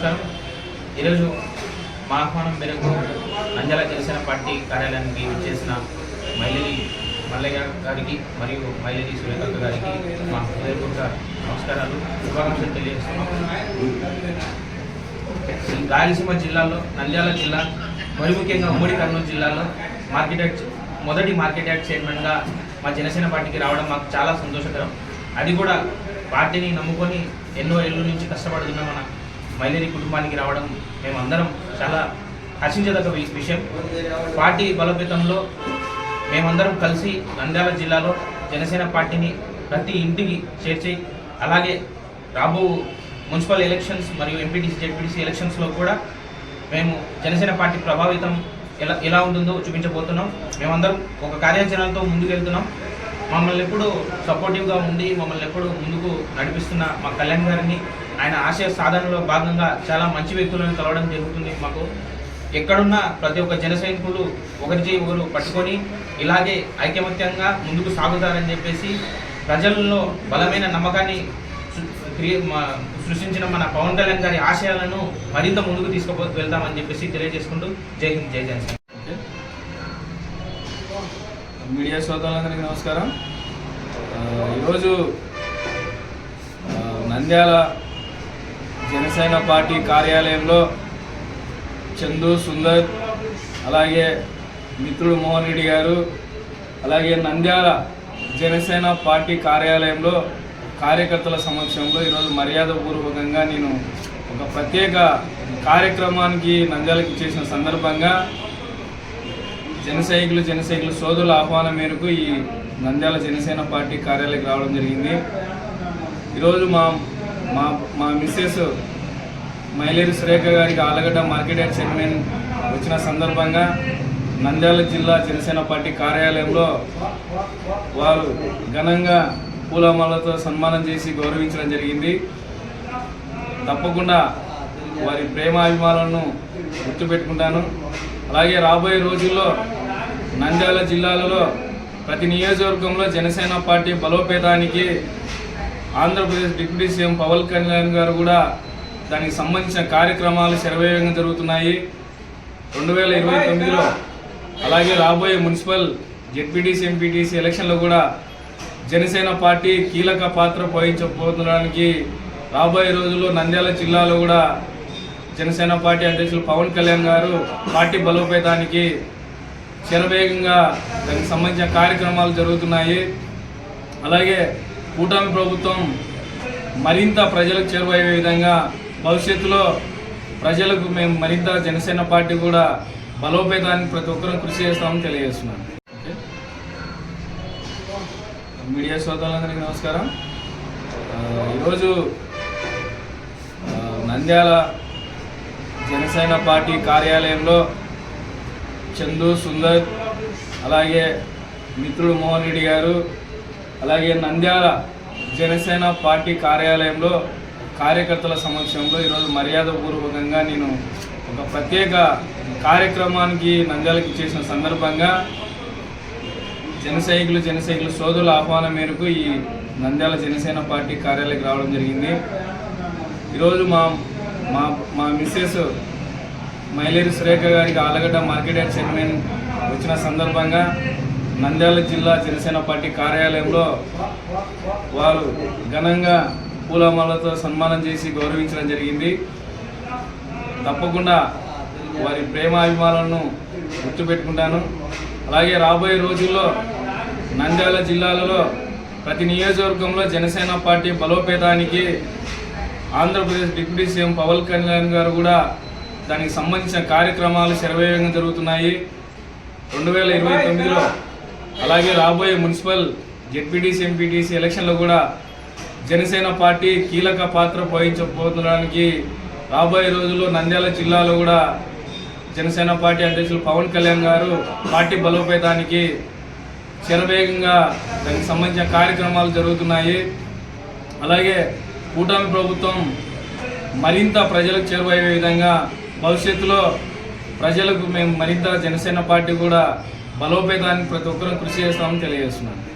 ఈరోజు మా ఆహ్వానం మేరకు నంద్యాల జనసేన పార్టీ కార్యాలయానికి చేసిన మైలేరి మల్లయ్య గారికి మరియు మైలేరి సురేఖ గారికి మా హృదయపూర్వక నమస్కారాలు శుభాకాంక్షలు తెలియజేస్తున్నాం. రాయలసీమ జిల్లాలో నంద్యాల జిల్లా మరి ముఖ్యంగా ఉమ్మడి కర్నూలు జిల్లాలో మార్కెట్ యాక్ట్ మొదటి మార్కెట్ యాక్ట్ చైర్మన్గా మా జనసేన పార్టీకి రావడం మాకు చాలా సంతోషకరం. అది కూడా పార్టీని నమ్ముకొని ఎన్నో ఏళ్ళ నుంచి కష్టపడుతున్న మన మైలేరి కుటుంబానికి రావడం మేమందరం చాలా హర్షించదగ్గ విషయం. పార్టీ బలోపేతంలో మేమందరం కలిసి నంద్యాల జిల్లాలో జనసేన పార్టీని ప్రతి ఇంటికి చేర్చి అలాగే రాబో మున్సిపల్ ఎలక్షన్స్ మరియు ఎంపీటీసీ జెడ్పీటీసీ ఎలక్షన్స్లో కూడా మేము జనసేన పార్టీ ప్రభావితం ఎలా ఎలా ఉంటుందో చూపించబోతున్నాం. మేమందరం ఒక కార్యాచరణతో ముందుకెళ్తున్నాం. మమ్మల్ని ఎప్పుడు సపోర్టివ్గా ఉండి మమ్మల్ని ఎప్పుడు ముందుకు నడిపిస్తున్న మా కళ్యాణ్ గారిని ఆయన ఆశయ సాధనలో భాగంగా చాలా మంచి వ్యక్తులను కలవడం జరుగుతుంది మాకు. ఎక్కడున్న ప్రతి ఒక్క జన సైనికులు ఒకరి చేయి ఒకరు పట్టుకొని ఇలాగే ఐకమత్యంగా ముందుకు సాగుతారని చెప్పేసి ప్రజల్లో బలమైన నమ్మకాన్ని సృష్టించిన మన పవన్ కళ్యాణ్ గారి ఆశయాలను మరింత ముందుకు తీసుకుపో వెళ్తామని చెప్పేసి తెలియజేసుకుంటూ జై హింద్ జై జనసేన. మీడియా శ్రోతలందరికీ నమస్కారం. ఈరోజు నంద్యాల జనసేన పార్టీ కార్యాలయంలో చందు సుందర్ అలాగే మిత్రుడు మోహన్ రెడ్డి గారు అలాగే నంద్యాల జనసేన పార్టీ కార్యాలయంలో కార్యకర్తల సమక్షంలో ఈరోజు మర్యాదపూర్వకంగా నేను ఒక ప్రత్యేక కార్యక్రమానికి నంద్యాలకు చేసిన సందర్భంగా జనసైకులు జనసైకులు సోదరుల ఆహ్వానం మేరకు ఈ నంద్యాల జనసేన పార్టీ కార్యాలయానికి రావడం జరిగింది. ఈరోజు మా మా మా మిస్సెస్ మైలేరు సురేఖ గారికి ఆలగడ్డ మార్కెట్ యార్డ్ చైర్మన్ వచ్చిన సందర్భంగా నంద్యాల జిల్లా జనసేన పార్టీ కార్యాలయంలో వారు ఘనంగా పూలమాలతో సన్మానం చేసి గౌరవించడం జరిగింది. తప్పకుండా వారి ప్రేమాభిమానాలను గుర్తుపెట్టుకుంటాను. అలాగే రాబోయే రోజుల్లో నంద్యాల జిల్లాలలో ప్రతి నియోజకవర్గంలో జనసేన పార్టీ బలోపేతానికి ఆంధ్రప్రదేశ్ డిప్యూటీ సీఎం పవన్ కళ్యాణ్ గారు కూడా దానికి సంబంధించిన కార్యక్రమాలు శరవేగంగా జరుగుతున్నాయి. రెండు వేల ఇరవై తొమ్మిదిలో అలాగే రాబోయే మున్సిపల్ జెడ్పీటీసీ ఎంపీటీసీ ఎలక్షన్లో కూడా జనసేన పార్టీ కీలక పాత్ర పోయించబోతుండడానికి రాబోయే రోజుల్లో నంద్యాల జిల్లాలో కూడా జనసేన పార్టీ అధ్యక్షులు పవన్ కళ్యాణ్ గారు పార్టీ బలోపేతానికి శరవేగంగా దానికి సంబంధించిన కార్యక్రమాలు జరుగుతున్నాయి. అలాగే కూటమి ప్రభుత్వం మరింత ప్రజలకు చేరువయ్యే విధంగా భవిష్యత్తులో ప్రజలకు మేము మరింత జనసేన పార్టీ కూడా బలోపేతానికి ప్రతి ఒక్కరూ కృషి చేస్తామని తెలియజేస్తున్నాను. మీడియా సోదరులందరికీ నమస్కారం. ఈరోజు నంద్యాల జనసేన పార్టీ కార్యాలయంలో చందు సుందర్ అలాగే మిత్రుడు మోహన్ రెడ్డి గారు అలాగే నంద్యాల జనసేన పార్టీ కార్యాలయంలో కార్యకర్తల సమక్షంలో ఈరోజు మర్యాదపూర్వకంగా నేను ఒక ప్రత్యేక కార్యక్రమానికి నంద్యాలకి చేసిన సందర్భంగా జనసైకులు సైనికులు సోదరుల ఆహ్వానం మేరకు ఈ నంద్యాల జనసేన పార్టీ కార్యాలయానికి రావడం జరిగింది. ఈరోజు మా మా మా మిస్సెస్ మైలేరు సురేఖ గారికి ఆలగడ్డ మార్కెట్ యార్డ్ చైర్మన్ వచ్చిన సందర్భంగా నంద్యాల జిల్లా జనసేన పార్టీ కార్యాలయంలో వారు ఘనంగా పూలమాలతో సన్మానం చేసి గౌరవించడం జరిగింది. తప్పకుండా వారి ప్రేమాభిమానాలను గుర్తుపెట్టుకుంటాను. అలాగే రాబోయే రోజుల్లో నంద్యాల జిల్లాలలో ప్రతి నియోజకవర్గంలో జనసేన పార్టీ బలోపేతానికి ఆంధ్రప్రదేశ్ డిప్యూటీ సీఎం పవన్ కళ్యాణ్ గారు కూడా దానికి సంబంధించిన కార్యక్రమాలు శరవేగంగా జరుగుతున్నాయి. రెండు వేల ఇరవై తొమ్మిదిలో అలాగే రాబోయే మున్సిపల్ జెడ్పీటీసీ ఎంపీటీసీ ఎలక్షన్లో కూడా జనసేన పార్టీ కీలక పాత్ర వహించబోతుండడానికి రాబోయే రోజుల్లో నంద్యాల జిల్లాలో కూడా జనసేన పార్టీ అధ్యక్షులు పవన్ కళ్యాణ్ గారు పార్టీ బలోపేతానికి శరవేగంగా దానికి సంబంధించిన కార్యక్రమాలు జరుగుతున్నాయి. అలాగే కూటమి ప్రభుత్వం మరింత ప్రజలకు చేరువయ్యే విధంగా భవిష్యత్తులో ప్రజలకు మేము మరింత జనసేన పార్టీ కూడా బలోపేతానికి ప్రతి ఒక్కరూ కృషి చేస్తామని తెలియజేస్తున్నాను.